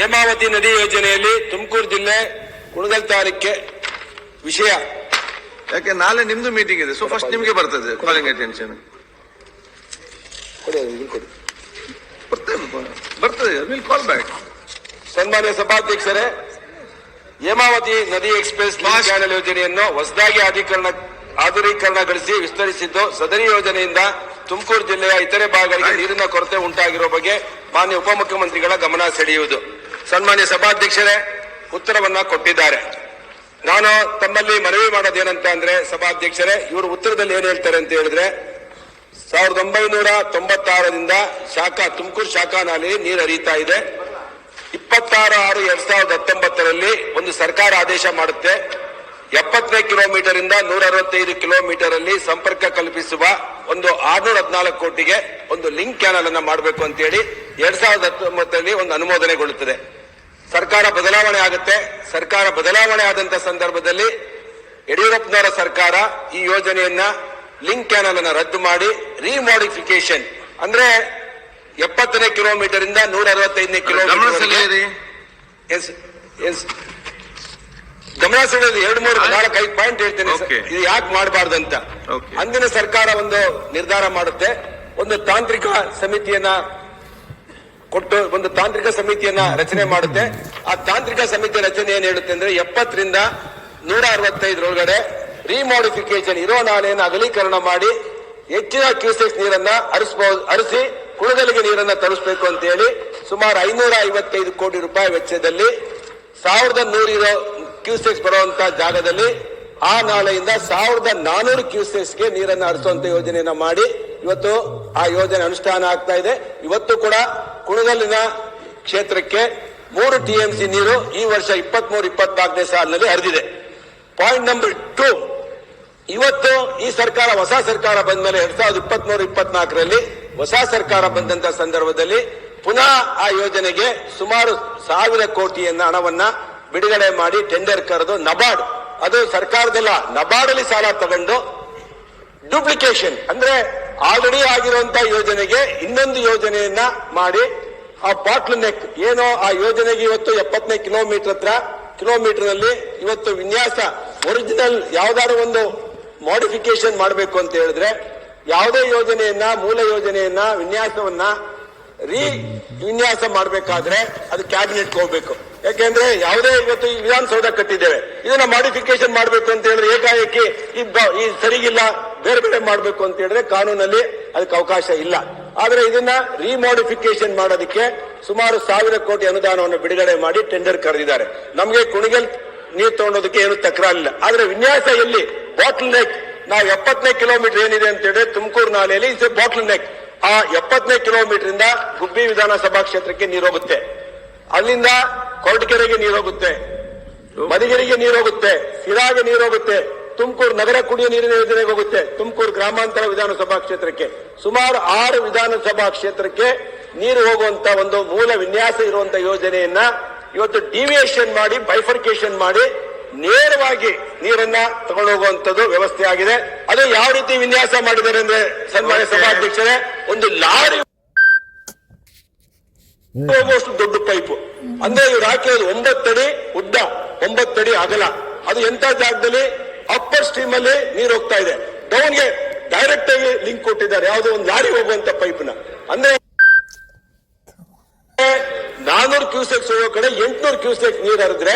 ಹೇಮಾವತಿ ನದಿ ಯೋಜನೆಯಲ್ಲಿ ತುಮಕೂರು ಜಿಲ್ಲೆ ಕುಣಗಲ್ ತಾಲೂಕೆ ವಿಷಯ. ಯಾಕೆ ನಾಳೆ ನಿಮ್ದು ಮೀಟಿಂಗ್ ಇದೆ? ಸೊ ಫಸ್ಟ್ ನಿಮ್ಗೆ ಬರ್ತದೆ ಕಾಲಿಂಗ್ ಅಟೆನ್ಷನ್ ಬರ್ತದೆ ಬರ್ತದೆ ವಿಲ್ ಕಾಲ್ ಬ್ಯಾಕ್ ಸನ್ಮಾನ್ಯ ಸಭಾಧ್ಯಕ್ಷರೇ ಹೇಮಾವತಿ ನದಿ ಎಕ್ಸ್ಪ್ರೆಸ್ ಚಾನೆಲ್ ಯೋಜನೆಯನ್ನು ಹೊಸದಾಗಿ ಆಧೀಕರಣ ಆಧುನೀಕರಣಗೊಳಿಸಿ ವಿಸ್ತರಿಸಿದ್ದು ಸದರಿ ಯೋಜನೆಯಿಂದ ತುಮಕೂರು ಜಿಲ್ಲೆಯ ಇತರೆ ಭಾಗಗಳಿಗೆ ನೀರಿನ ಕೊರತೆ ಉಂಟಾಗಿರುವ ಬಗ್ಗೆ ಮಾನ್ಯ ಉಪಮುಖ್ಯಮಂತ್ರಿಗಳ ಗಮನ ಸೆಳೆಯುವುದು. ಸನ್ಮಾನ್ಯ ಸಭಾಧ್ಯಕ್ಷರೇ, ಉತ್ತರವನ್ನ ಕೊಟ್ಟಿದ್ದಾರೆ. ನಾನು ತಮ್ಮಲ್ಲಿ ಮನವಿ ಮಾಡೋದೇನಂತ ಅಂದ್ರೆ, ಸಭಾಧ್ಯಕ್ಷರೇ, ಇವರು ಉತ್ತರದಲ್ಲಿ ಏನ್ ಹೇಳ್ತಾರೆ ಅಂತ ಹೇಳಿದ್ರೆ, ಸಾವಿರದ ಒಂಬೈನೂರ ತೊಂಬತ್ತಾರರಿಂದ ಶಾಖಾ, ತುಮಕೂರು ಶಾಖಾ ನಾಲೆ ನೀರು ಹರಿತಾ ಇದೆ. ಇಪ್ಪತ್ತಾರು ಆರು ಎರಡ್ ಸಾವಿರದ ಹತ್ತೊಂಬತ್ತರಲ್ಲಿ ಒಂದು ಸರ್ಕಾರ ಆದೇಶ ಮಾಡುತ್ತೆ. ಎಪ್ಪತ್ತನೇ ಕಿಲೋಮೀಟರ್ ಇಂದ ನೂರ ಅರವತ್ತೈದು ಕಿಲೋಮೀಟರ್ ಅಲ್ಲಿ ಸಂಪರ್ಕ ಕಲ್ಪಿಸುವ ಒಂದು ಆರ್ನೂರ ಹದಿನಾಲ್ಕು ಕೋಟಿಗೆ ಒಂದು ಲಿಂಕ್ ಕ್ಯಾನಲ್ ಅನ್ನ ಮಾಡಬೇಕು ಅಂತ ಹೇಳಿ ಎರಡ್ ಸಾವಿರದ ಹತ್ತೊಂಬತ್ತರಲ್ಲಿ ಒಂದು ಅನುಮೋದನೆಗೊಳ್ಳುತ್ತದೆ. ಸರ್ಕಾರ ಬದಲಾವಣೆ ಆಗುತ್ತೆ. ಸರ್ಕಾರ ಬದಲಾವಣೆ ಆದಂತ ಸಂದರ್ಭದಲ್ಲಿ ಯಡಿಯೂರಪ್ಪನವರ ಸರ್ಕಾರ ಈ ಯೋಜನೆಯನ್ನ ಲಿಂಕ್ ಕ್ಯಾನಲ್ ಅನ್ನ ರದ್ದು ಮಾಡಿ ರೀಮಾಡಿಫಿಕೇಶನ್ ಅಂದ್ರೆ ಎಪ್ಪತ್ತನೇ ಕಿಲೋಮೀಟರ್ ಇಂದ ನೂರ ಅರವತ್ತೈದನೇ ಕಿಲೋಮೀಟರ್ ಸೆಳೆಯಿರಿ ಎಸ್ ಎಸ್ ಗಮನ ಸೆಳೆಯೋದು ಎರಡು ಮೂರು ನಾಲ್ಕು ಐದು ಪಾಯಿಂಟ್ ಹೇಳ್ತೇನೆ. ಇದು ಯಾಕೆ ಮಾಡಬಾರ್ದು ಅಂತ. ಅಂದಿನ ಸರ್ಕಾರ ಒಂದು ನಿರ್ಧಾರ ಮಾಡುತ್ತೆ. ಒಂದು ತಾಂತ್ರಿಕ ಸಮಿತಿಯನ್ನ ಕೊಟ್ಟು ಒಂದು ತಾಂತ್ರಿಕ ಸಮಿತಿಯನ್ನ ರಚನೆ ಮಾಡುತ್ತೆ. ಆ ತಾಂತ್ರಿಕ ಸಮಿತಿ ರಚನೆ ಏನ್ ಹೇಳುತ್ತೆ ಅಂದ್ರೆ ಎಪ್ಪತ್ತರಿಂದ ನೂರ ಅರವತ್ತೈದರೊಳಗಡೆ ರಿಮಾಡಿಫಿಕೇಶನ್ ಇರೋ ನಾಲೆಯನ್ನು ಅಗಲೀಕರಣ ಮಾಡಿ ಹೆಚ್ಚಿನ ಕ್ಯೂಸೆಕ್ಸ್ ನೀರನ್ನ ಹರಿಸಬಹುದು ಹರಿಸಿ ಕುಳಗಲಿಗೆ ನೀರನ್ನ ತರಿಸಬೇಕು ಅಂತ ಹೇಳಿ ಸುಮಾರು ಐನೂರ ಐವತ್ತೈದು ಕೋಟಿ ರೂಪಾಯಿ ವೆಚ್ಚದಲ್ಲಿ ಸಾವಿರದ ನೂರಿರೋ ಕ್ಯೂಸೆಕ್ಸ್ ಬರುವಂತಹ ಜಾಗದಲ್ಲಿ ಆ ನಾಲೆಯಿಂದ ಸಾವಿರದ ನಾನೂರು ಕ್ಯೂಸೆಕ್ಸ್ಗೆ ನೀರನ್ನು ಹರಿಸುವಂತ ಯೋಜನೆಯನ್ನು ಮಾಡಿ ಇವತ್ತು ಆ ಯೋಜನೆ ಅನುಷ್ಠಾನ ಆಗ್ತಾ ಇದೆ. ಇವತ್ತು ಕೂಡ ಕುಣಗಲ್ಲಿನ ಕ್ಷೇತ್ರಕ್ಕೆ ಮೂರು ಟಿಎಂಸಿ ನೀರು ಈ ವರ್ಷ ಇಪ್ಪತ್ಮೂರು, ಇಪ್ಪತ್ನಾಲ್ಕನೇ ಸಾಲಿನಲ್ಲಿ ಹರಿದಿದೆ. ಪಾಯಿಂಟ್ ನಂಬರ್ ಟೂ, ಇವತ್ತು ಈ ಸರ್ಕಾರ, ಹೊಸ ಸರ್ಕಾರ ಬಂದ ಮೇಲೆ ಎರಡ್ ಸಾವಿರದ ಇಪ್ಪತ್ಮೂರು, ಇಪ್ಪತ್ನಾಲ್ಕರಲ್ಲಿ ಹೊಸ ಸರ್ಕಾರ ಬಂದಂತ ಸಂದರ್ಭದಲ್ಲಿ ಪುನಃ ಆ ಯೋಜನೆಗೆ ಸುಮಾರು ಸಾವಿರ ಕೋಟಿಯನ್ನ ಹಣವನ್ನ ಬಿಡುಗಡೆ ಮಾಡಿ ಟೆಂಡರ್ ಕರೆದು ನಬಾರ್ಡ್. ಅದು ಸರ್ಕಾರದಲ್ಲ ನಬಾರ್ಡ್ ಅಲ್ಲಿ ಸಾಲ ತಗೊಂಡು ಡೂಪ್ಲಿಕೇಶನ್ ಅಂದ್ರೆ ಆಲ್ರೆಡಿ ಆಗಿರುವಂತ ಯೋಜನೆಗೆ ಇನ್ನೊಂದು ಯೋಜನೆಯನ್ನ ಮಾಡಿ ಆ ಬಾಟ್ಲ್ ನೆಕ್ ಏನೋ ಆ ಯೋಜನೆಗೆ ಇವತ್ತು ಎಪ್ಪತ್ತನೇ ಕಿಲೋಮೀಟರ್ ಹತ್ರ ಕಿಲೋಮೀಟರ್ನಲ್ಲಿ ಇವತ್ತು ವಿನ್ಯಾಸ ಒರಿಜಿನಲ್ ಯಾವ್ದಾದ್ರು ಒಂದು ಮಾಡಿಫಿಕೇಶನ್ ಮಾಡಬೇಕು ಅಂತ ಹೇಳಿದ್ರೆ, ಯಾವುದೇ ಯೋಜನೆಯನ್ನ, ಮೂಲ ಯೋಜನೆಯನ್ನ, ವಿನ್ಯಾಸವನ್ನ ರೀ ವಿನ್ಯಾಸ ಮಾಡಬೇಕಾದ್ರೆ ಅದು ಕ್ಯಾಬಿನೆಟ್ ಹೋಗ್ಬೇಕು. ಯಾಕೆಂದ್ರೆ ಯಾವುದೇ ಇವತ್ತು ಈ ವಿಧಾನಸೌಧ ಕಟ್ಟಿದ್ದೇವೆ. ಇದನ್ನ ಮಾಡಿಫಿಕೇಶನ್ ಮಾಡಬೇಕು ಅಂತ ಹೇಳಿದ್ರೆ ಏಕಾಏಕಿ ಈ ಸರಿಗಿಲ್ಲ, ಬೇರೆ ಬೇರೆ ಮಾಡಬೇಕು ಅಂತ ಹೇಳಿದ್ರೆ ಕಾನೂನಲ್ಲಿ ಅದಕ್ಕೆ ಅವಕಾಶ ಇಲ್ಲ. ಆದ್ರೆ ಇದನ್ನ ರಿಮಾಡಿಫಿಕೇಶನ್ ಮಾಡೋದಕ್ಕೆ ಸುಮಾರು ಸಾವಿರ ಕೋಟಿ ಅನುದಾನವನ್ನು ಬಿಡುಗಡೆ ಮಾಡಿ ಟೆಂಡರ್ ಕರೆದಿದ್ದಾರೆ. ನಮಗೆ ಕುಣಿಗಲ್ ನೀರು ತಗೊಂಡೋದಕ್ಕೆ ಏನು ತಕರಾರಿಲ್ಲ. ಆದ್ರೆ ವಿನ್ಯಾಸ ಎಲ್ಲಿ? ಬಾಟ್ಲ್ ನೆಕ್ ನಾವು ಎಪ್ಪತ್ತನೇ ಕಿಲೋಮೀಟರ್ ಏನಿದೆ ಅಂತ ಹೇಳಿದ್ರೆ ತುಮಕೂರು ನಾಲೆಯಲ್ಲಿ ಇಸ್ ಎ ಬಾಟ್ಲ್ ನೆಕ್ ಆ ಎಪ್ಪತ್ತನೇ ಕಿಲೋಮೀಟರ್ ಇಂದ ಗುಬ್ಬಿ ವಿಧಾನಸಭಾ ಕ್ಷೇತ್ರಕ್ಕೆ ನೀರು ಹೋಗುತ್ತೆ. ಅಲ್ಲಿಂದ ಕೊರಟಗೆರೆಗೆ ನೀರು ಹೋಗುತ್ತೆ. ಮದಿಗೆರೆಗೆ ನೀರು ಹೋಗುತ್ತೆ. ಸಿರಾಗೆ ನೀರು ಹೋಗುತ್ತೆ. ತುಮಕೂರು ನಗರ ಕುಡಿಯುವ ನೀರಿನ ಯೋಜನೆಗೆ ಹೋಗುತ್ತೆ. ತುಮಕೂರು ಗ್ರಾಮಾಂತರ ವಿಧಾನಸಭಾ ಕ್ಷೇತ್ರಕ್ಕೆ. ಸುಮಾರು ಆರು ವಿಧಾನಸಭಾ ಕ್ಷೇತ್ರಕ್ಕೆ ನೀರು ಹೋಗುವಂತ ಒಂದು ಮೂಲ ವಿನ್ಯಾಸ ಇರುವಂತಹ ಯೋಜನೆಯನ್ನ ಇವತ್ತು ಡಿವಿಯೇಷನ್ ಮಾಡಿ ಬೈಫರ್ಕೇಶನ್ ಮಾಡಿ ನೇರವಾಗಿ ನೀರನ್ನ ತಗೊಂಡು ಹೋಗುವಂತದ್ದು ವ್ಯವಸ್ಥೆ ಆಗಿದೆ. ಅದು ಯಾವ ರೀತಿ ವಿನ್ಯಾಸ ಮಾಡಿದ್ದಾರೆ ಅಂದ್ರೆ ಸನ್ಮಾನ್ಯ. ಸಭಾಧ್ಯಕ್ಷರೇ? ಒಂದು ಲಾರಿ ಹೋಗುವಷ್ಟು ದೊಡ್ಡ ಪೈಪ್ ಅಂದ್ರೆ ಇವ್ರು ಹಾಕಿರೋದು ಒಂಬತ್ತಡಿ ಉದ್ದ ಒಂಬತ್ತಡಿ ಅಗಲ. ಅದು ಎಂತ ಜಾಗದಲ್ಲಿ? ಅಪ್ಪರ್ ಸ್ಟ್ರೀಮ್ ಅಲ್ಲಿ ನೀರು ಹೋಗ್ತಾ ಇದೆ. ಡೌನ್ಗೆ ಡೈರೆಕ್ಟ್ ಆಗಿ ಲಿಂಕ್ ಕೊಟ್ಟಿದ್ದಾರೆ. ಯಾವುದೋ ಒಂದು ಲಾರಿ ಹೋಗುವಂತ ಪೈಪ್ನ ಅಂದ್ರೆ ನಾನೂರು ಕ್ಯೂಸೆಕ್ಸ್ ಹೋಗೋ ಕಡೆ ಎಂಟ್ನೂರು ಕ್ಯೂಸೆಕ್ಸ್ ನೀರು ಹರಿದ್ರೆ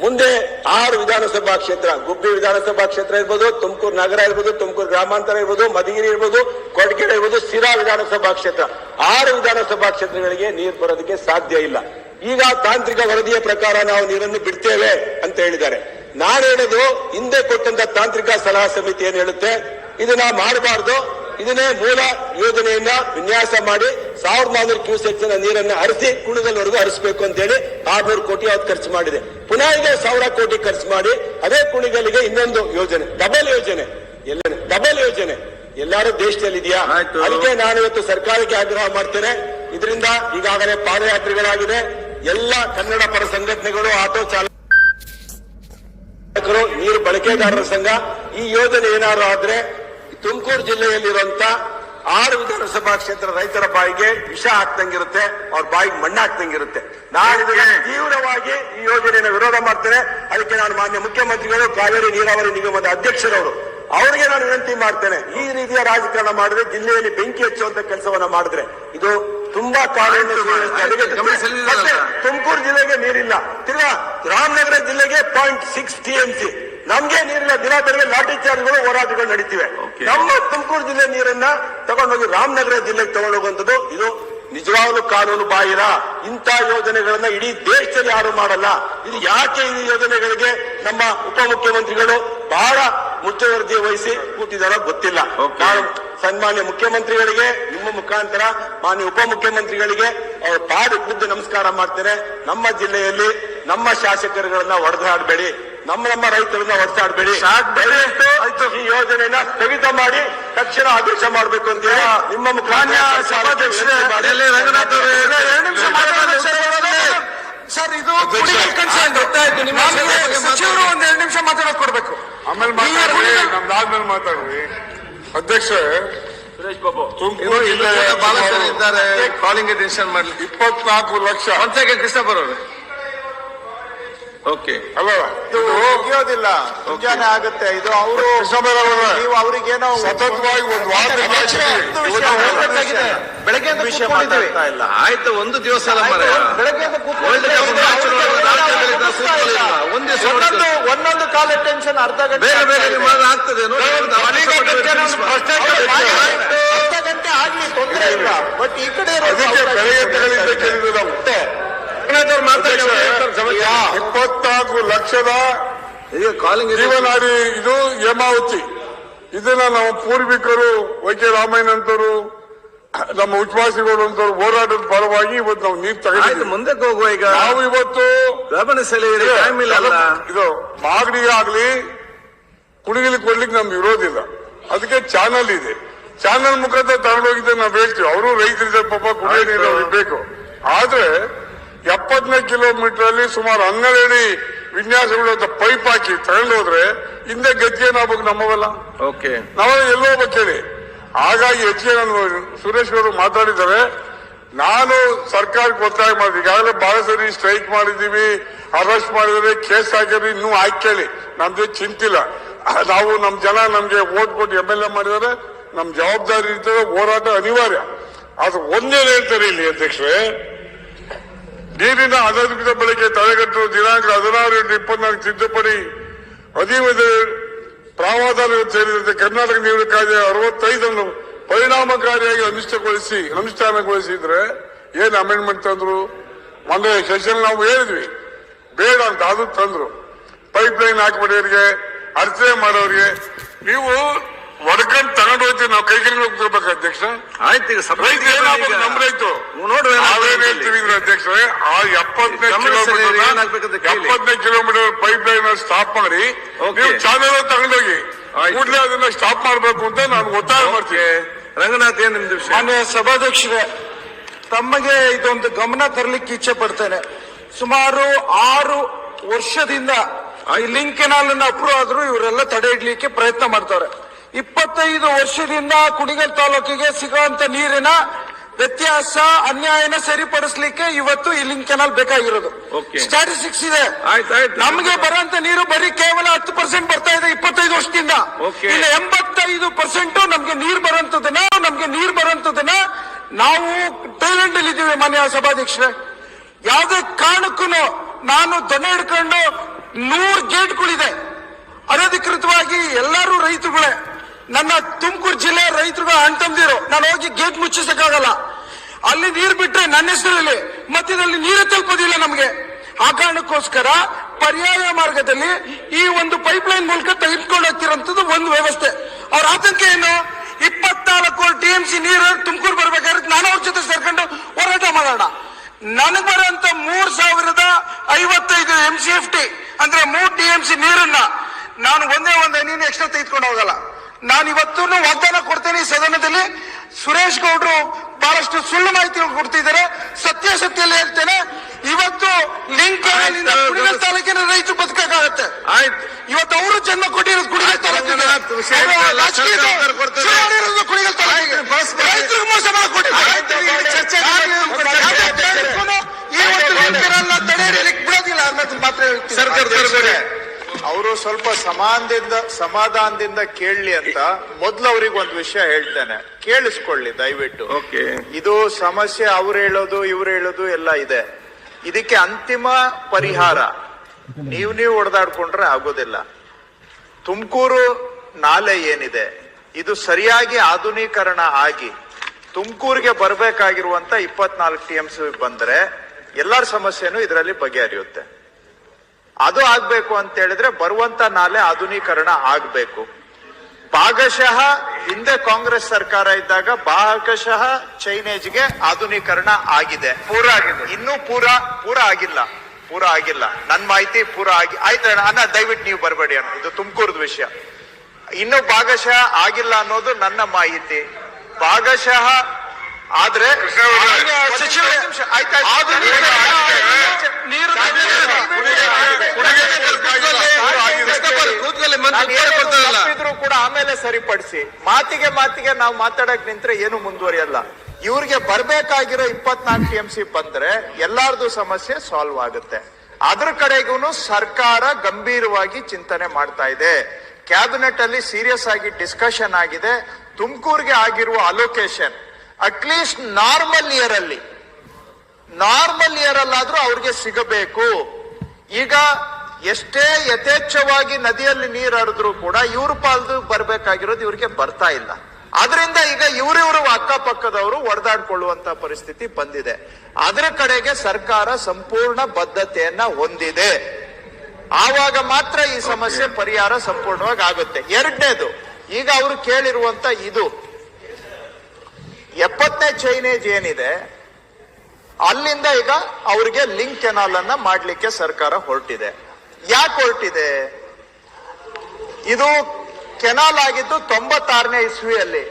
ಮುಂದೆ ಆರು ವಿಧಾನಸಭಾ ಕ್ಷೇತ್ರ, ಗುಬ್ಬಿ ವಿಧಾನಸಭಾ ಕ್ಷೇತ್ರ ಇರ್ಬೋದು, ತುಮಕೂರು ನಗರ ಇರ್ಬೋದು, ತುಮಕೂರು ಗ್ರಾಮಾಂತರ ಇರ್ಬೋದು, ಮಧುಗಿರಿ ಇರ್ಬೋದು, ಕೊಡಗೆರೆ ಇರ್ಬೋದು ಸಿರಾ ವಿಧಾನಸಭಾ ಕ್ಷೇತ್ರ. ಆರು ವಿಧಾನಸಭಾ ಕ್ಷೇತ್ರಗಳಿಗೆ ನೀರು ಬರೋದಕ್ಕೆ ಸಾಧ್ಯ ಇಲ್ಲ. ಈಗ ತಾಂತ್ರಿಕ ವರದಿಯ ಪ್ರಕಾರ ನಾವು ನೀರನ್ನು ಬಿಡ್ತೇವೆ ಅಂತ ಹೇಳಿದ್ದಾರೆ. ನಾನು ಹೇಳೋದು, ಹಿಂದೆ ಕೊಟ್ಟಂತ ತಾಂತ್ರಿಕ ಸಲಹಾ ಸಮಿತಿ ಏನ್ ಹೇಳುತ್ತೆ? ಇದನ್ನ ಮಾಡಬಾರ್ದು. ಇದನ್ನೇ ಮೂಲ ಯೋಜನೆಯನ್ನ ವಿನ್ಯಾಸ ಮಾಡಿ ಸಾವಿರದ ನಾನೂರು ಕ್ಯೂಸೆಕ್ಸ್ ನೀರನ್ನ ಹರಿಸಿ ಕುಣಿಗಲ್ವರೆಗೂ ಹರಿಸಬೇಕು ಅಂತ ಹೇಳಿ ಆರ್ನೂರು ಕೋಟಿ ಅವತ್ತು ಖರ್ಚು ಮಾಡಿದೆ. ಪುನಃ ಇದೆ ಸಾವಿರ ಕೋಟಿ ಖರ್ಚು ಮಾಡಿ ಅದೇ ಕುಣಿಗಲಿಗೆ ಇನ್ನೊಂದು ಯೋಜನೆ ಡಬಲ್ ಯೋಜನೆ. ಎಲ್ಲ ಡಬಲ್ ಯೋಜನೆ. ಎಲ್ಲಾರು ದೇಶದಲ್ಲಿ ಇದೆಯಾ ಅದಕ್ಕೆ ನಾನು ಇವತ್ತು ಸರ್ಕಾರಕ್ಕೆ ಆಗ್ರಹ ಮಾಡ್ತೇನೆ. ಇದರಿಂದ ಈಗಾಗಲೇ ಪಾದಯಾತ್ರೆಗಳಾಗಿದೆ. ಎಲ್ಲ ಕನ್ನಡ ಪರ ಸಂಘಟನೆಗಳು ಆಟೋ ಚಾಲಕರು ನೀರು ಬಳಕೆದಾರರ ಸಂಘ ಈ ಯೋಜನೆ ಏನಾದ್ರು ಆದ್ರೆ ತುಮಕೂರು ಜಿಲ್ಲೆಯಲ್ಲಿರುವಂತ ಆರು ವಿಧಾನಸಭಾ ಕ್ಷೇತ್ರ ರೈತರ ಬಾಯಿಗೆ ವಿಷ ಹಾಕ್ದಂಗಿರುತ್ತೆ ಅವ್ರ ಬಾಯಿಗೆ ಮಣ್ಣು ಹಾಕ್ದಂಗಿರುತ್ತೆ ನಾನು ಇದನ್ನ ತೀವ್ರವಾಗಿ ಈ ಯೋಜನೆಯನ್ನು ವಿರೋಧ ಮಾಡ್ತೇನೆ. ಅದಕ್ಕೆ ನಾನು ಮಾನ್ಯ ಮುಖ್ಯಮಂತ್ರಿಗಳು ಕಾವೇರಿ ನೀರಾವರಿ ನಿಗಮದ ಅಧ್ಯಕ್ಷರವರು ಅವರಿಗೆ ನಾನು ವಿನಂತಿ ಮಾಡ್ತೇನೆ. ಈ ರೀತಿಯ ರಾಜಕಾರಣ ಮಾಡಿದ್ರೆ ಜಿಲ್ಲೆಯಲ್ಲಿ ಬೆಂಕಿ ಹಚ್ಚುವಂತ ಕೆಲಸವನ್ನ ಮಾಡಿದ್ರೆ ಇದು ತುಂಬಾ ಕಾನೂನು ತುಮಕೂರು ಜಿಲ್ಲೆಗೆ ನೀರಿಲ್ಲ. ತಿರ್ಗಾ ರಾಮನಗರ ಜಿಲ್ಲೆಗೆ ಪಾಯಿಂಟ್ ಸಿಕ್ಸ್ ಟಿಎಂಸಿ ನಮ್ಗೆ ನೀರಿನ ದಿನ ಬೆಳಗ್ಗೆ ಲಾಠಿ ಚಾರ್ಜ್ಗಳು ಹೋರಾಟಗಳು ನಡೀತಿವೆ. ನಮ್ಮ ತುಮಕೂರು ಜಿಲ್ಲೆ ನೀರನ್ನ ತಗೊಂಡೋಗಿ ರಾಮನಗರ ಜಿಲ್ಲೆಗೆ ತಗೊಂಡೋಗುವಂಥದ್ದು ಇದು ನಿಜವಾಗ್ಲೂ ಕಾನೂನು ಬಾಹಿರ. ಇಂಥ ಯೋಜನೆಗಳನ್ನ ಇಡೀ ದೇಶದಲ್ಲಿ ಯಾರು ಮಾಡಲ್ಲ. ಇದು ಯಾಕೆ ಈ ಯೋಜನೆಗಳಿಗೆ ನಮ್ಮ ಉಪಮುಖ್ಯಮಂತ್ರಿಗಳು ಬಹಳ ಮುಚ್ಚುವರ್ಜಿ ವಹಿಸಿ ಕೂತಿದಾರೋ ಗೊತ್ತಿಲ್ಲ. ನಾನು ಸನ್ಮಾನ್ಯ ಮುಖ್ಯಮಂತ್ರಿಗಳಿಗೆ ನಿಮ್ಮ ಮುಖಾಂತರ ಮಾನ್ಯ ಉಪಮುಖ್ಯಮಂತ್ರಿಗಳಿಗೆ ಅವರ ಪಾದ ಕುದ್ದು ನಮಸ್ಕಾರ ಮಾಡ್ತೇನೆ. ನಮ್ಮ ಜಿಲ್ಲೆಯಲ್ಲಿ ನಮ್ಮ ಶಾಸಕರುಗಳನ್ನ ಹೊಡೆದಾಡಬೇಡಿ. ನಮ್ಮ ನಮ್ಮ ರೈತರನ್ನ ಒತ್ತಾಡಬೇಡಿ. ದಯವಿಟ್ಟು ಈ ಯೋಜನೆಯನ್ನ ಸ್ಥಗಿತ ಮಾಡಿ ತಕ್ಷಣ ಆದೇಶ ಮಾಡಬೇಕು ಅಂತ ಹೇಳಿ ನಿಮ್ಮ ಮುಖಾನ್ಯ ಸರ್ ಇದು ಕನ್ಸರ್ನ್. ನಮ್ಗೆ ಸಚಿವರು ಒಂದ್ ಎರಡು ನಿಮಿಷ ಮಾತಾಡೋದ್ ಕೊಡ್ಬೇಕು. ಆಮೇಲೆ ಕುಡಿಯಲ್- ನಮ್ದಾದ್ಮೇಲೆ ಮಾತಾಡ್ರಿ. ಅಧ್ಯಕ್ಷ ತುಮಕೂರು ಬಹಳ ಜನ ಸುಮಾರು ಇದ್ದಾರೆ. ಕಾಲಿಂಗ್ ಅಟೆನ್ಷನ್ ಮಾಡ್ಲಿ ಇಪ್ಪತ್ನಾಲ್ಕು ಲಕ್ಷ. ಒಂದ್ ಸೆಕೆಂಡ್ ಬರೋರು ಅವರು ಓಕೆ ಮುಗಿಯೋದಿಲ್ಲ ಮುಂಜಾನೆ ಆಗುತ್ತೆ. ಇದು ಅವರು ನೀವು ಅವರಿಗೇನೋ ಸತತವಾಗಿ ಒಂದು ಒಂದು ವಿಷಯ. ಮಾತಾಡ್ತಾ ಇಲ್ಲ. ಆಯ್ತು ಒಂದು ದಿವಸ ಒಂದೊಂದು ಒಂದೊಂದು ಕಾಲ ಟೆನ್ಷನ್ ಅರ್ಧ ಗಂಟೆ ಬೇರೆ ಬೇರೆ ಆಗ್ತದೆ. ಅರ್ಧ ಗಂಟೆ ಆಗ್ಲಿ ತೊಂದರೆ ಇಲ್ಲ. ಬಟ್ ಈ ಕಡೆ ಇರೋದು ಬೆಳಗ್ಗೆ ಕೇಳಿದ್ರು ನಾವು ಇಪ್ಪತ್ನಾಲ್ಕು ಲಕ್ಷದ ಈಗ ಕಾಲಿಂಗ್ ಜೀವನಾಡಿ ಇದು ಹೇಮಾವತಿ. ಇದನ್ನ ನಮ್ಮ ಪೂರ್ವಿಕರು ವೈ ಕೆ ರಾಮಯ್ಯನಂತರು ನಮ್ಮ ಉಚ್ವಾಸಿಗಳು ಅಂತ ಹೋರಾಟದ ಪರವಾಗಿ ಇವತ್ತು ನಾವು ನೀರು ತಗೊಂಡು ಮುಂದೆ ಮುಂದಕ್ಕೆ ಹೋಗುವ ಈಗ. ನಾವು ಇವತ್ತು ಇದು ಮಾಗಡಿಗೆ ಆಗ್ಲಿ ಕುಡಿಗಲಿ ಕೊಡ್ಲಿಕ್ಕೆ ನಮ್ಗೆ ಇರೋದಿಲ್ಲ ಅದಕ್ಕೆ ಚಾನಲ್ ಇದೆ. ಚಾನಲ್ ಮುಖಾಂತರ ತಗೊಂಡೋಗಿದ್ದೆ ನಾವು ಹೇಳ್ತೀವಿ. ಅವರು ರೈತರಿದ್ದಾರೆ ಪಾಪ ಕುಡಿಯೋ ನೀರು ಅವ್ರಿಗೆ ಬೇಕು. ಆದ್ರೆ ಎಪ್ಪತ್ತನೇ ಕಿಲೋಮೀಟರ್ ಅಲ್ಲಿ ಸುಮಾರು ಹನ್ನೆರಡು ಅಡಿ ವಿನ್ಯಾಸಗಳು ಅಂತ ಪೈಪ್ ಹಾಕಿ ತಗೊಂಡೋದ್ರೆ ಹಿಂದೆ ಗದ್ದೆ ಏನಾಗ್ಬೇಕು ನಮ್ಮವಲ್ಲ. ಓಕೆ. ನಾವೆಲ್ಲ ಎಲ್ಲೋ ಹೋಗ್ಬೇಕು ಹೇಳಿ ಹಾಗಾಗಿ ಹೆಚ್ಚಿಗೆ ನಾನು ಸುರೇಶ್ ಅವರು ಮಾತಾಡಿದ್ದಾರೆ. ನಾನು ಸರ್ಕಾರಕ್ಕೆ ಒತ್ತಾಯ ಮಾಡಿದೆ. ಈಗಾಗಲೇ ಬಹಳ ಸರಿ ಸ್ಟ್ರೈಕ್ ಮಾಡಿದೀವಿ ಅರೆಸ್ಟ್ ಮಾಡಿದರೆ ಕೇಸ್ ಹಾಕಿದ್ರೆ ಇನ್ನೂ ಹಾಕೇಳಿ ನಮ್ದು ಚಿಂತಿಲ್ಲ. ನಾವು ನಮ್ಮ ಜನ ನಮ್ಗೆ ಓಟ್ ಕೊಟ್ಟು ಎಂ ಎಲ್ ಎ ಮಾಡಿದರೆ ನಮ್ಮ ಜವಾಬ್ದಾರಿ ಇರ್ತದೆ ಹೋರಾಟ ಅನಿವಾರ್ಯ. ಅದು ಒಂದೇ ಹೇಳ್ತಾರೆ ಇಲ್ಲಿ ಅಧ್ಯಕ್ಷರೇ ನೀರಿನ ಅನಧಿಕೃತ ಬಳಕೆ ತಡೆಗಟ್ಟಲು ದಿನಾಂಕ ಹದಿನಾರು ಎಂಟು ಇಪ್ಪತ್ನಾಲ್ಕು ತಿದ್ದುಪಡಿ ಅಧಿವೇಶ ಪ್ರಾವಧಾನ ಸೇರಿದಂತೆ ಕರ್ನಾಟಕ ನೀರು ಕಾಯ್ದೆ ಅರವತ್ತೈದನ್ನು ಪರಿಣಾಮಕಾರಿಯಾಗಿ ಅನುಷ್ಠಗೊಳಿಸಿ ಅನುಷ್ಠಾನಗೊಳಿಸಿದ್ರೆ ಏನ್ ಅಮೆಂಡ್ಮೆಂಟ್ ತಂದ್ರು? ಮೊನ್ನೆ ಸೆಷನ್ ನಾವು ಹೇಳಿದ್ವಿ. ಬೇಡ ಅಂತ, ಅದು ತಂದ್ರು. ಪೈಪ್ ಲೈನ್ ಹಾಕಿಬಿಡೋರಿಗೆ ಅರ್ಚನೆ ಮಾಡೋರಿಗೆ. ನೀವು ಹೊಡ್ಕೊಂಡು ತಗೊಂಡು ಹೋಗ್ತೀವಿ ನಾವು ಕೈಗಿರಿ ಹೋಗ್ತಿರ್ಬೇಕು ಅಧ್ಯಕ್ಷ. ಆಯ್ತು ಈಗ ನಮ್ ರೈತು ನೋಡ್ರಿ ನಾವೇನ್ ಹೇಳ್ತೀವಿ ಅಧ್ಯಕ್ಷ ಅಧ್ಯಕ್ಷರೇ ಆ ಎಪ್ಪತ್ತನೇ ಕಿಲೋಮೀಟರ್. ಎಪ್ಪತ್ತನೇ ಕಿಲೋಮೀಟರ್ ಪೈಪ್ ಲೈನ್ ಸ್ಟಾಪ್ ಮಾಡಿ. ನೀವು ಚಾನೆಲ್ ತಗೊಂಡೋಗಿ. ಕೂಡಲೇ ಅದನ್ನ ಸ್ಟಾಪ್ ಮಾಡ್ಬೇಕು ಅಂತ ನಾನು ಒತ್ತಾಯ ಮಾಡ್ತೀನಿ. ರಂಗನಾಥ್ ಏನ್ ನಿಮ್ದು ನಾನು ಮಾನ್ಯ ಸಭಾಧ್ಯಕ್ಷರೇ ತಮಗೆ ಇದೊಂದು ಗಮನ ತರಲಿಕ್ಕೆ ಇಚ್ಛೆ ಪಡ್ತೇನೆ. ಸುಮಾರು ಆರು ವರ್ಷದಿಂದ ಈ ಲಿಂಕ್ ಕೆನಾಲ್ ಅಪ್ರೂವ್ ಆದ್ರೂ ಇವರೆಲ್ಲ ತಡೆ ಇಡ್ಲಿಕ್ಕೆ ಪ್ರಯತ್ನ ಮಾಡ್ತಾರೆ ಇಪ್ಪತ್ತೈದು ವರ್ಷದಿಂದ ಕುಣಿಗಲ್ ತಾಲೂಕಿಗೆ ಸಿಗುವಂತ ನೀರಿನ ವ್ಯತ್ಯಾಸ ಅನ್ಯಾಯನ ಸರಿಪಡಿಸಲಿಕ್ಕೆ ಇವತ್ತು ಈ ಲಿಂಕ್ ಕೆನಾಲ್ ಬೇಕಾಗಿರೋದು. ಸ್ಟಾಟಿಸ್ಟಿಕ್ಸ್ ಇದೆ. ಆಯ್ತು, ಆಯ್ತು. ನಮಗೆ ಬರುವಂತ ನೀರು ಬರೀ ಕೇವಲ ಹತ್ತು ಪರ್ಸೆಂಟ್ ಬರ್ತಾ ಇದೆ ಇಪ್ಪತ್ತೈದು ವರ್ಷದಿಂದ. ಇಲ್ಲಿ ಇನ್ನು ಎಂಬತ್ತೈದು ಪರ್ಸೆಂಟ್ ನಮ್ಗೆ ನೀರು ಬರುವಂತದನ್ನ ನಮ್ಗೆ ನೀರು ಬರುವಂತದನ್ನ ನಾವು ಟೈಲೆಂಡ್ ಅಲ್ಲಿ ಇದ್ದೀವಿ ಮಾನ್ಯ ಸಭಾಧ್ಯಕ್ಷರೇ. ಯಾವುದೇ ಕಾರಣಕ್ಕೂ ನಾನು ದನ ಹಿಡ್ಕೊಂಡು ನೂರ್ ಗೇಟ್ಗಳಿದೆ ಅನಧಿಕೃತವಾಗಿ ಎಲ್ಲರೂ ರೈತರುಗಳೇ ನನ್ನ ತುಮಕೂರು ಜಿಲ್ಲೆ ರೈತರುಗಳು ಅಣ್ತಂದಿರು ನಾನು ಹೋಗಿ ಗೇಟ್ ಮುಚ್ಚಿಸಕ್ಕಾಗಲ್ಲ. ಅಲ್ಲಿ ನೀರು ಬಿಟ್ಟರೆ ನನ್ನ ಹೆಸರಲ್ಲಿ ಮಧ್ಯದಲ್ಲಿ ನೀರೇ ತಲುಪೋದಿಲ್ಲ ನಮಗೆ. ಆ ಕಾರಣಕ್ಕೋಸ್ಕರ ಪರ್ಯಾಯ ಮಾರ್ಗದಲ್ಲಿ ಈ ಒಂದು ಪೈಪ್ ಲೈನ್ ಮೂಲಕ ತೆಗೆದುಕೊಂಡು ಹೋಗ್ತಿರೋಂಥದ್ದು ಒಂದು ವ್ಯವಸ್ಥೆ. ಅವ್ರ ಆತಂಕ ಏನು? ಇಪ್ಪತ್ನಾಲ್ಕು ಟಿ ಎಂ ಸಿ ನೀರು ತುಮಕೂರು ಬರ್ಬೇಕಾದ್ರೆ ನಾನು ಅವ್ರ ಜೊತೆ ಸೇರ್ಕೊಂಡು ಹೋರಾಟ ಮಾಡೋಣ. ನನಗೆ ಬರುವಂತ ಮೂರ್ ಸಾವಿರದ ಐವತ್ತೈದು ಎಂ ಸಿ ಎಫ್ ಟಿ ಅಂದ್ರೆ ಮೂರ್ ಟಿ ಎಂ ಸಿ ನೀರನ್ನ ನಾನು ಒಂದೇ ಒಂದು ನೀನು ಎಕ್ಸ್ಟ್ರಾ ತೆಗೆದುಕೊಂಡು ಹೋಗಲ್ಲ. ನಾನು ಇವತ್ತು ವಾಗ್ದಾನ ಕೊಡ್ತೇನೆ ಸದನದಲ್ಲಿ. ಸುರೇಶ್ ಗೌಡ್ರು ಬಹಳಷ್ಟು ಸುಳ್ಳು ಮಾಹಿತಿ ಕೊಡ್ತಿದ್ದಾರೆ. ಸತ್ಯ ಸತ್ಯಲ್ಲಿ ಹೇಳ್ತೇನೆ. ಇವತ್ತು ಲಿಂಕ್ ತಾಲೂಕಿನ ರೈತರು ಬದುಕಾಗತ್ತೆ ಇವತ್ತು ಅವರು ಜನ್ಮ ಕೊಟ್ಟಿರೋದು ಕುಡಿಗಲ್ ತಾಲೂಕಿನ ಕುಡಿಗಲ್ ತಾಲೂಕಿಗೆ. ರೈತರಿಗೆ ಮೋಸ ಮಾಡಿಕೊಟ್ಟಿದ್ದಾರೆ. ಚರ್ಚೆ ಈ ಒಂದು ತಡೆಯಲಿಕ್ಕೆ ಬಿಡೋದಿಲ್ಲ ಅನ್ನೋದು ಮಾತ್ರ ಸರ್ಕಾರ ಅವರು ಸ್ವಲ್ಪ ಸಮಾನದಿಂದ ಸಮಾಧಾನದಿಂದ ಕೇಳಲಿ ಅಂತ ಮೊದ್ಲು ಅವ್ರಿಗೆ ಒಂದು ವಿಷಯ ಹೇಳ್ತೇನೆ. ಕೇಳಿಸ್ಕೊಳ್ಳಿ ದಯವಿಟ್ಟು. ಓಕೆ. ಇದು ಸಮಸ್ಯೆ ಅವ್ರು ಹೇಳೋದು ಇವ್ರು ಹೇಳೋದು ಎಲ್ಲ ಇದೆ. ಇದಕ್ಕೆ ಅಂತಿಮ ಪರಿಹಾರ. ನೀವು ನೀವು ಹೊಡೆದಾಡ್ಕೊಂಡ್ರೆ ಆಗೋದಿಲ್ಲ. ತುಮಕೂರು ನಾಲೆ ಏನಿದೆ? ಇದು ಸರಿಯಾಗಿ ಆಧುನೀಕರಣ ಆಗಿ ತುಮಕೂರಿಗೆ ಬರಬೇಕಾಗಿರುವಂತ ಇಪ್ಪತ್ನಾಲ್ಕು ಟಿ ಎಂ ಸಿ ಬಂದ್ರೆ ಎಲ್ಲರ ಸಮಸ್ಯೆನೂ ಇದರಲ್ಲಿ ಬಗೆಹರಿಯುತ್ತೆ. ಅದು ಆಗ್ಬೇಕು ಅಂತ ಹೇಳಿದ್ರೆ ಬರುವಂತ ನಾಲೆ ಆಧುನೀಕರಣ ಆಗ್ಬೇಕು. ಭಾಗಶಃ ಹಿಂದೆ ಕಾಂಗ್ರೆಸ್ ಸರ್ಕಾರ ಇದ್ದಾಗ ಭಾಗಶಃ ಚೈನೇಜ್ಗೆ ಆಧುನೀಕರಣ ಆಗಿದೆ. ಪೂರ ಆಗಿದೆ. ಇನ್ನೂ ಪೂರ ಪೂರ ಆಗಿಲ್ಲ. ಪೂರ ಆಗಿಲ್ಲ. ನನ್ ಮಾಹಿತಿ ಪೂರ ಆಗಿ ಆಯ್ತು ಅಣ್ಣ ಅಣ್ಣ ದಯವಿಟ್ಟು ನೀವು ಬರಬೇಡಿ ಅಣ್ಣ. ಇದು ತುಮಕೂರದ ವಿಷಯ. ಇನ್ನು ಭಾಗಶಃ ಆಗಿಲ್ಲ ಅನ್ನೋದು ನನ್ನ ಮಾಹಿತಿ. ಭಾಗಶಃ ಆದ್ರೆ ನೀರು ಕೂಡ ಆಮೇಲೆ ಸರಿಪಡಿಸಿ. ಮಾತಿಗೆ ಮಾತಿಗೆ ನಾವು ಮಾತಾಡಕ್ ನಿಂತ್ರೆ ಏನು ಮುಂದುವರಿಯಲ್ಲ. ಇವ್ರಿಗೆ ಬರ್ಬೇಕಾಗಿರೋ ಇಪ್ಪತ್ನಾಲ್ಕು ಟಿ ಎಂ ಸಿ ಬಂದ್ರೆ ಎಲ್ಲಾರ್ದು ಸಮಸ್ಯೆ ಸಾಲ್ವ್ ಆಗುತ್ತೆ. ಅದ್ರ ಕಡೆಗೂ ಸರ್ಕಾರ ಗಂಭೀರವಾಗಿ ಚಿಂತನೆ ಮಾಡ್ತಾ ಇದೆ. ಕ್ಯಾಬಿನೆಟ್ ಅಲ್ಲಿ ಸೀರಿಯಸ್ ಆಗಿ ಡಿಸ್ಕಷನ್ ಆಗಿದೆ. ತುಮಕೂರಿಗೆ ಆಗಿರುವ allocation at least normal year ಅಲ್ಲಿ. ನಾರ್ಮಲ್ ಇಯರ್ ಅಲ್ಲಾದ್ರೂ ಅವ್ರಿಗೆ ಸಿಗಬೇಕು. ಈಗ ಎಷ್ಟೇ ಯಥೇಚ್ಛವಾಗಿ ನದಿಯಲ್ಲಿ ನೀರು ಹರಿದ್ರು ಕೂಡ ಇವ್ರ ಪಾಲ್ದು ಬರ್ಬೇಕಾಗಿರೋದು ಇವ್ರಿಗೆ ಬರ್ತಾ ಇಲ್ಲ. ಅದರಿಂದ ಈಗ ಇವರಿವರು ಅಕ್ಕಪಕ್ಕದವರು ಒಡೆದಾಡ್ಕೊಳ್ಳುವಂತ ಪರಿಸ್ಥಿತಿ ಬಂದಿದೆ. ಅದರ ಕಡೆಗೆ ಸರ್ಕಾರ ಸಂಪೂರ್ಣ ಬದ್ಧತೆಯನ್ನ ಹೊಂದಿದೆ. ಆವಾಗ ಮಾತ್ರ ಈ ಸಮಸ್ಯೆ ಪರಿಹಾರ ಸಂಪೂರ್ಣವಾಗಿ ಆಗುತ್ತೆ. ಎರಡನೇದು, ಈಗ ಅವರು ಕೇಳಿರುವಂತ ಇದು ಎಪ್ಪತ್ತನೇ ಚೈನೇಜ್ ಏನಿದೆ ಅಲ್ಲಿಂದ ಈಗ ಅವ್ರಿಗೆ ಲಿಂಕ್ ಕೆನಾಲ್ ಅನ್ನ ಮಾಡ್ಲಿಕ್ಕೆ ಸರ್ಕಾರ ಹೊರಟಿದೆ. ಯಾಕೆ ಹೊರಟಿದೆ? ಇದು ಕೆನಾಲ್ ಆಗಿದ್ದು ತೊಂಬತ್ತಾರನೇ ಇಸ್ವಿಯಲ್ಲಿ.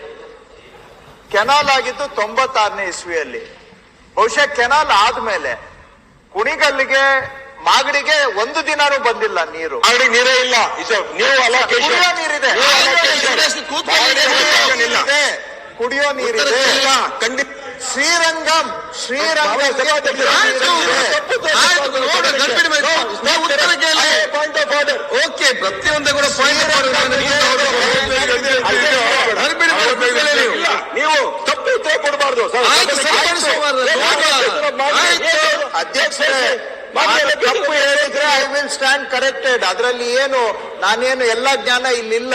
ಕೆನಾಲ್ ಆಗಿದ್ದು ತೊಂಬತ್ತಾರನೇ ಇಸ್ವಿಯಲ್ಲಿ. ಬಹುಶಃ ಕೆನಾಲ್ ಆದ್ಮೇಲೆ ಕುಣಿಗಲ್ಲಿಗೆ ಮಾಗಡಿಗೆ ಒಂದು ದಿನಾನು ಬಂದಿಲ್ಲ ನೀರು. ನೀರೇ ಇಲ್ಲ. ನೀರಿದೆ. ಕುಡಿಯೋ ನೀರಿದೆ ಖಂಡಿತ Srirangam Srirangam point of order okay ಪ್ರತಿಯೊಂದು ಕೂಡ ಪಾಯಿಂಟ್ ನೀವು ತಪ್ಪು ಉತ್ತರ ಕೊಡಬಾರ್ದು ಆಯ್ತು, ತಪ್ಪು ಹೇಳಿದ್ರೆ ಐ ವಿಲ್ ಸ್ಟ್ಯಾಂಡ್ ಕರೆಕ್ಟೆಡ್ ಅದರಲ್ಲಿ ಏನು ನಾನೇನು ಎಲ್ಲ ಜ್ಞಾನ ಇಲ್ಲಿಲ್ಲ.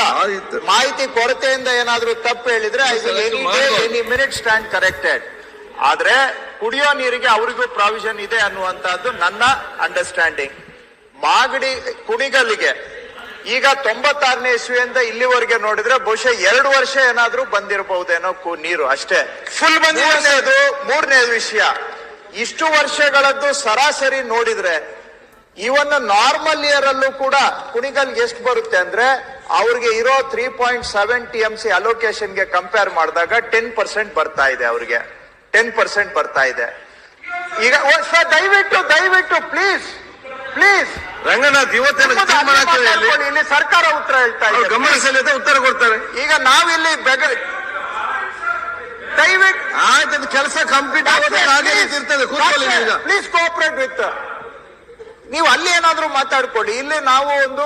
ಮಾಹಿತಿ ಕೊರತೆಯಿಂದ ಏನಾದ್ರೂ ತಪ್ಪು ಹೇಳಿದ್ರೆ I will any day any minute stand corrected ಆದ್ರೆ ಕುಡಿಯೋ ನೀರಿಗೆ ಅವರಿಗೂ ಪ್ರಾವಿಷನ್ ಇದೆ ಅನ್ನುವಂತಹದ್ದು ನನ್ನ ಅಂಡರ್ಸ್ಟ್ಯಾಂಡಿಂಗ್ ಮಾಗಡಿ ಕುಣಿಗಲ್ಲಿಗೆ ಈಗ ತೊಂಬತ್ತಾರನೇ ಇಸ್ವಿಯಿಂದ ಇಲ್ಲಿವರೆಗೆ ನೋಡಿದ್ರೆ ಬಹುಶಃ ಎರಡು ವರ್ಷ ಏನಾದ್ರೂ ಬಂದಿರಬಹುದೇನೋ ನೀರು ಅಷ್ಟೇ. ಫುಲ್ ಬಂದಿರೋದು? ಮೂರನೇ ವಿಷಯ. ಇಷ್ಟು ವರ್ಷಗಳದ್ದು ಸರಾಸರಿ ನೋಡಿದ್ರೆ ಇವನ್ನ ನಾರ್ಮಲ್ ಇಯರ್ ಅಲ್ಲೂ ಕೂಡ ಕುಣಿಗಲ್ ಎಷ್ಟು ಬರುತ್ತೆ ಅಂದ್ರೆ ಅವ್ರಿಗೆ ಇರೋ three point seven T M C ಅಲೋಕೇಶನ್ಗೆ compare ಮಾಡಿದಾಗ ಟೆನ್ ಪರ್ಸೆಂಟ್ ಬರ್ತಾ ಇದೆ ಅವ್ರಿಗೆ. ಟೆನ್ ಪರ್ಸೆಂಟ್ ಬರ್ತಾ ಇದೆ. ಈಗ ದಯವಿಟ್ಟು ದಯವಿಟ್ಟು ಪ್ಲೀಸ್ ಪ್ಲೀಸ್ ರಂಗನಾಥ್ ಇವತ್ತೇನು ಇಲ್ಲಿ? ಸರ್ಕಾರ ಉತ್ತರ ಹೇಳ್ತಾ ಇದೆ ಗಮನ ಉತ್ತರ ಕೊಡ್ತಾರೆ. ಈಗ ನಾವಿಲ್ಲಿ ಬೆಗ ದಯವಿಟ್ಟು ಆಯ್ತು ಕೆಲಸ ಕಂಪ್ಲೀಟ್ ಆಗೋದಕ್ಕೆ ಕೂತ್ಕೊಳ್ಳಿ ಈಗ ಪ್ಲೀಸ್ ಕೋಆಪರೇಟ್ ವಿತ್ ನೀವು ಅಲ್ಲಿ ಏನಾದ್ರೂ ಮಾತಾಡ್ಕೊಳ್ಳಿ. ಇಲ್ಲಿ ನಾವು ಒಂದು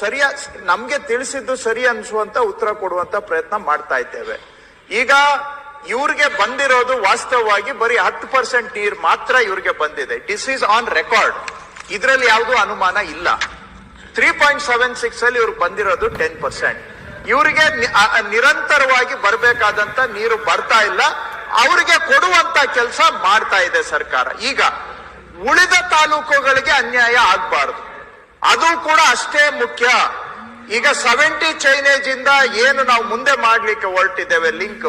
ಸರಿಯ ನಮ್ಗೆ ತಿಳಿಸಿದ್ದು ಸರಿ ಅನ್ಸುವಂತ ಉತ್ತರ ಕೊಡುವಂತ ಪ್ರಯತ್ನ ಮಾಡ್ತಾ ಇದ್ದೇವೆ. ಈಗ ಇವ್ರಿಗೆ ಬಂದಿರೋದು ವಾಸ್ತವವಾಗಿ ಬರೀ ಹತ್ತು ಪರ್ಸೆಂಟ್ ನೀರ್ ಮಾತ್ರ ಇವ್ರಿಗೆ ಬಂದಿದೆ. ಡಿಸ್ ಈಸ್ ಆನ್ ರೆಕಾರ್ಡ್ ಇದ್ರಲ್ಲಿ ಯಾವುದೂ ಅನುಮಾನ ಇಲ್ಲ. ತ್ರೀ ಪಾಯಿಂಟ್ ಸೆವೆನ್ ಸಿಕ್ಸ್ ಅಲ್ಲಿ ಇವ್ರಿಗೆ ಬಂದಿರೋದು ಟೆನ್ ಪರ್ಸೆಂಟ್ ಇವರಿಗೆ ನಿರಂತರವಾಗಿ ಬರಬೇಕಾದಂತ ನೀರು ಬರ್ತಾ ಇಲ್ಲ. ಅವರಿಗೆ ಕೊಡುವಂತ ಕೆಲಸ ಮಾಡ್ತಾ ಇದೆ ಸರ್ಕಾರ. ಈಗ ಉಳಿದ ತಾಲೂಕುಗಳಿಗೆ ಅನ್ಯಾಯ ಆಗ್ಬಾರದು. ಅದು ಕೂಡ ಅಷ್ಟೇ ಮುಖ್ಯ. ಈಗ ಸೆವೆಂಟಿ ಚೈನೇಜ್ ಇಂದ ಏನು ನಾವು ಮುಂದೆ ಮಾಡ್ಲಿಕ್ಕೆ ಹೊರಟಿದ್ದೇವೆ ಲಿಂಕ್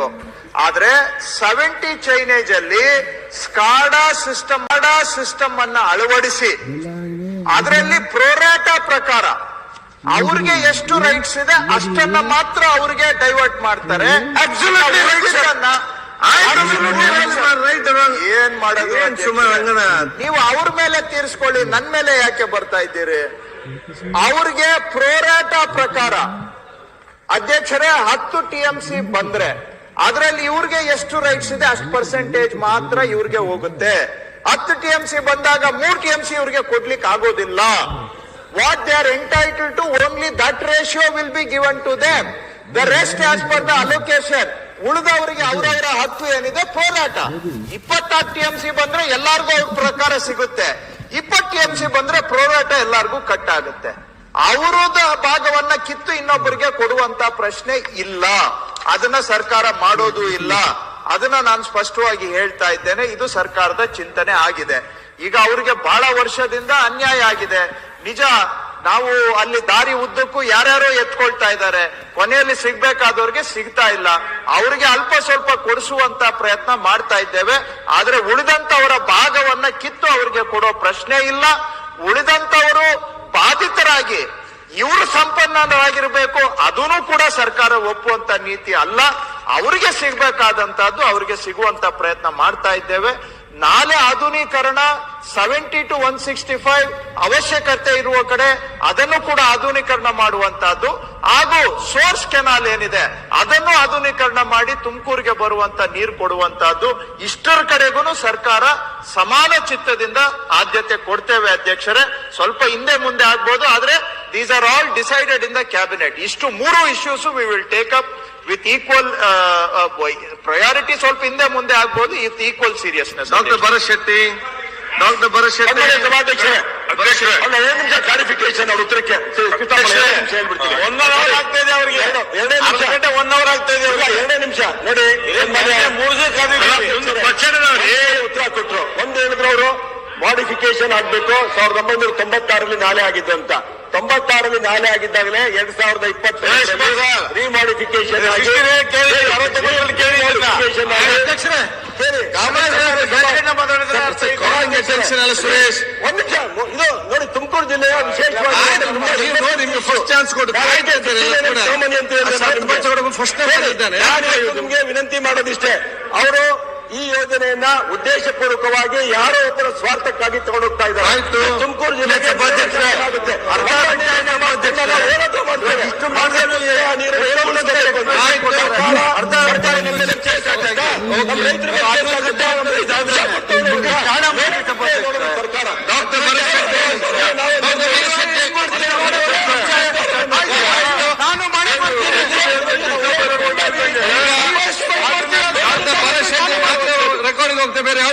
ಆದ್ರೆ ಸೆವೆಂಟಿ ಚೈನೇಜ್ ಅಲ್ಲಿ ಸ್ಕಾಡಾ ಸಿಸ್ಟಮ್ ಸಿಸ್ಟಮ್ ಅನ್ನ ಅಳವಡಿಸಿ. ಅದರಲ್ಲಿ ಪ್ರೋರಾಟ ಪ್ರಕಾರ ಅವ್ರಿಗೆ ಎಷ್ಟು ರೈಟ್ಸ್ ಇದೆ ಅಷ್ಟನ್ನ ಮಾತ್ರ ಅವ್ರಿಗೆ ಡೈವರ್ಟ್ ಮಾಡ್ತಾರೆ. ಏನ್ ಮಾಡೋದು ನೀವು ಅವ್ರ ಮೇಲೆ ತೀರಿಸ್ಕೊಳ್ಳಿ ನನ್ ಮೇಲೆ ಯಾಕೆ ಬರ್ತಾ ಇದ್ದೀರಿ? ಅವ್ರಿಗೆ ಪ್ರೋರಾಟ ಪ್ರಕಾರ ಅಧ್ಯಕ್ಷರೇ ಹತ್ತು ಟಿ ಎಂ ಸಿ ಬಂದ್ರೆ ಅದ್ರಲ್ಲಿ ಇವ್ರಿಗೆ ಎಷ್ಟು ರೈಟ್ಸ್ ಇದೆ ಅಷ್ಟು ಪರ್ಸೆಂಟೇಜ್ ಮಾತ್ರ ಇವ್ರಿಗೆ ಹೋಗುತ್ತೆ. ಹತ್ತು ಟಿ ಎಂ ಸಿ ಬಂದಾಗ ಮೂರ್ ಟಿ ಎಂ ಸಿ ಇವ್ರಿಗೆ ಕೊಡ್ಲಿಕ್ಕೆ ಆಗೋದಿಲ್ಲ what they are entitled to, only that ratio will be given to them. The rest as per the allocation. ಉಳಿದವರಿಗೆ ಅವರವರ ಹಕ್ಕು ಏನಿದೆ? ಪೋರಾಟ ಇಪ್ಪತ್ತಾರು ಟಿ ಎಂ ಸಿ ಬಂದ್ರೆ ಎಲ್ಲಾರ್ಗೂ ಅವ್ರ ಪ್ರಕಾರ ಸಿಗುತ್ತೆ. ಇಪ್ಪತ್ತು ಟಿ ಎಂ ಸಿ ಬಂದ್ರೆ ಪ್ರೋರಾಟ ಎಲ್ಲಾರ್ಗೂ ಕಟ್ ಆಗುತ್ತೆ ಅವರದ ಭಾಗವನ್ನ ಕಿತ್ತು ಇನ್ನೊಬ್ಬರಿಗೆ ಕೊಡುವಂತ ಪ್ರಶ್ನೆ ಇಲ್ಲ. ಅದನ್ನ ಸರ್ಕಾರ ಮಾಡೋದು ಇಲ್ಲ. ಅದನ್ನ ನಾನು ಸ್ಪಷ್ಟವಾಗಿ ಹೇಳ್ತಾ ಇದ್ದೇನೆ. ಇದು ಸರ್ಕಾರದ ಚಿಂತನೆ ಆಗಿದೆ. ಈಗ ಅವರಿಗೆ ಬಹಳ ವರ್ಷದಿಂದ ಅನ್ಯಾಯ ಆಗಿದೆ. ನಿಜ, ನಾವು ಅಲ್ಲಿ ದಾರಿ ಉದ್ದಕ್ಕೂ ಯಾರ್ಯಾರೋ ಎತ್ಕೊಳ್ತಾ ಇದ್ದಾರೆ. ಕೊನೆಯಲ್ಲಿ ಸಿಗ್ಬೇಕಾದವ್ರಿಗೆ ಸಿಗ್ತಾ ಇಲ್ಲ. ಅವರಿಗೆ ಅಲ್ಪ ಸ್ವಲ್ಪ ಕೊಡಿಸುವಂತ ಪ್ರಯತ್ನ ಮಾಡ್ತಾ ಇದ್ದೇವೆ. ಆದ್ರೆ ಉಳಿದಂತವರ ಭಾಗವನ್ನ ಕಿತ್ತು ಅವರಿಗೆ ಕೊಡೋ ಪ್ರಶ್ನೆ ಇಲ್ಲ. ಉಳಿದಂತವರು ಬಾಧಿತರಾಗಿ ಇವರು ಸಂಪನ್ನರಾಗಿರ್ಬೇಕು ಅದೂ ಕೂಡ ಸರ್ಕಾರ ಒಪ್ಪುವಂತ ನೀತಿ ಅಲ್ಲ. ಅವರಿಗೆ ಸಿಗ್ಬೇಕಾದಂತಹದ್ದು ಅವರಿಗೆ ಸಿಗುವಂತ ಪ್ರಯತ್ನ ಮಾಡ್ತಾ ಇದ್ದೇವೆ. ನಾಳೆ ಆಧುನೀಕರಣ seventy two one sixty five ಅವಶ್ಯಕತೆ ಇರುವ ಕಡೆ ಅದನ್ನು ಕೂಡ ಆಧುನೀಕರಣ ಮಾಡುವಂತಹದ್ದು. ಹಾಗೂ ಸೋರ್ಸ್ ಕೆನಾಲ್ ಏನಿದೆ, ಅದನ್ನು ಆಧುನೀಕರಣ ಮಾಡಿ ತುಮಕೂರಿಗೆ ಬರುವಂತ ನೀರು ಕೊಡುವಂತಹದ್ದು. ಇಷ್ಟರ ಕಡೆಗೂ ಸರ್ಕಾರ ಸಮಾನ ಚಿತ್ತದಿಂದ ಆದ್ಯತೆ ಕೊಡ್ತೇವೆ ಅಧ್ಯಕ್ಷರೇ. ಸ್ವಲ್ಪ ಹಿಂದೆ ಮುಂದೆ ಆಗ್ಬೋದು, ಆದ್ರೆ these are all decided in the cabinet ಇಷ್ಟು ಮೂರು issues we will take up with equal priority ಸ್ವಲ್ಪ ಹಿಂದೆ ಮುಂದೆ ಆಗ್ಬೋದು with equal seriousness doctor Bharat Shetty. Doctor Bharat Shetty ಸಭಾಧ್ಯಕ್ಷರೇ. ಅಲ್ಲ ಎರಡು ನಿಮಿಷ ಕ್ಲಾರಿಫಿಕೇಶನ್ ಅವ್ರ ಉತ್ತರಕ್ಕೆ ಒಂದು ಆಗ್ತಾ ಇದೆ ಅವರಿಗೆ ಎರಡು- ಎರಡೇ ನಿಮಿಷ ಗಂಟೆ ಒನ್ ಅವರ್ ಆಗ್ತಾ ಇದೆ ಇಲ್ಲ, ಅವ್ರಿಗೆ. ಎರಡೇ ನಿಮಿಷ ನೋಡಿ ಸನ್ಮಾನ್ಯ ಮೂರು ದಿವಸ ಕಾದಿದ್ದೀವಿ. ಒಂದು ಪಕ್ಷದವ್ರು ಏ ಉತ್ತರ ಕೊಟ್ರು ಒಂದು ಹೇಳಿದ್ರು ಅವರು ಮಾಡಿಫಿಕೇಶನ್ ಆಗ್ಬೇಕು. ಸಾವಿರದ ಒಂಬೈನೂರ ತೊಂಬತ್ತಾರಲ್ಲಿ ನಾಳೆ ಆಗಿದ್ದು ಅಂತ. ತೊಂಬತ್ತಾರಲ್ಲಿ ನಾಳೆ ಆಗಿದ್ದಾಗಲೇ ಎರಡ್ ಸಾವಿರದ ಇಪ್ಪತ್ತ ರಿಮಾಡಿಫಿಕೇಶನ್ ಸುರೇಶ್ ಒಂದು ನಿಮಿಷ ಇದು ನೋಡಿ ತುಮಕೂರು ಜಿಲ್ಲೆಯ ವಿಶೇಷವಾಗಿ ಇವತ್ತು ನಿಮ್ಗೆ ವಿನಂತಿ ಮಾಡೋದಿಷ್ಟೇ. ಅವರು ಈ ಯೋಜನೆಯನ್ನ ಉದ್ದೇಶಪೂರ್ವಕವಾಗಿ ಯಾರೋ ಒಬ್ಬರ ಸ್ವಾರ್ಥಕ್ಕಾಗಿ ತಗೊಂಡೋಗ್ತಾ ಇದ್ದಾರೆ. ತುಮಕೂರು ಜಿಲ್ಲೆಗೆ. ಸರ್ಕಾರ ಅರ್ಧ ಗಂಟೆ ಸರ್ಕಾರ ನಿಮ್ಮ ಮೇಲೆ ಕೇಸ್ ಹಾಕುತ್ತಾ? ನಮ್ಮ ರೈತರಿಗೆ ಕೇಸ್ ಹಾಕುತ್ತಾ? ನಮ್ಮ ರೈತರಿಗೆ ಕಾರಣ ಮಾಡಿ ಸರ್ಕಾರ ಡಾಕ್ಟರ್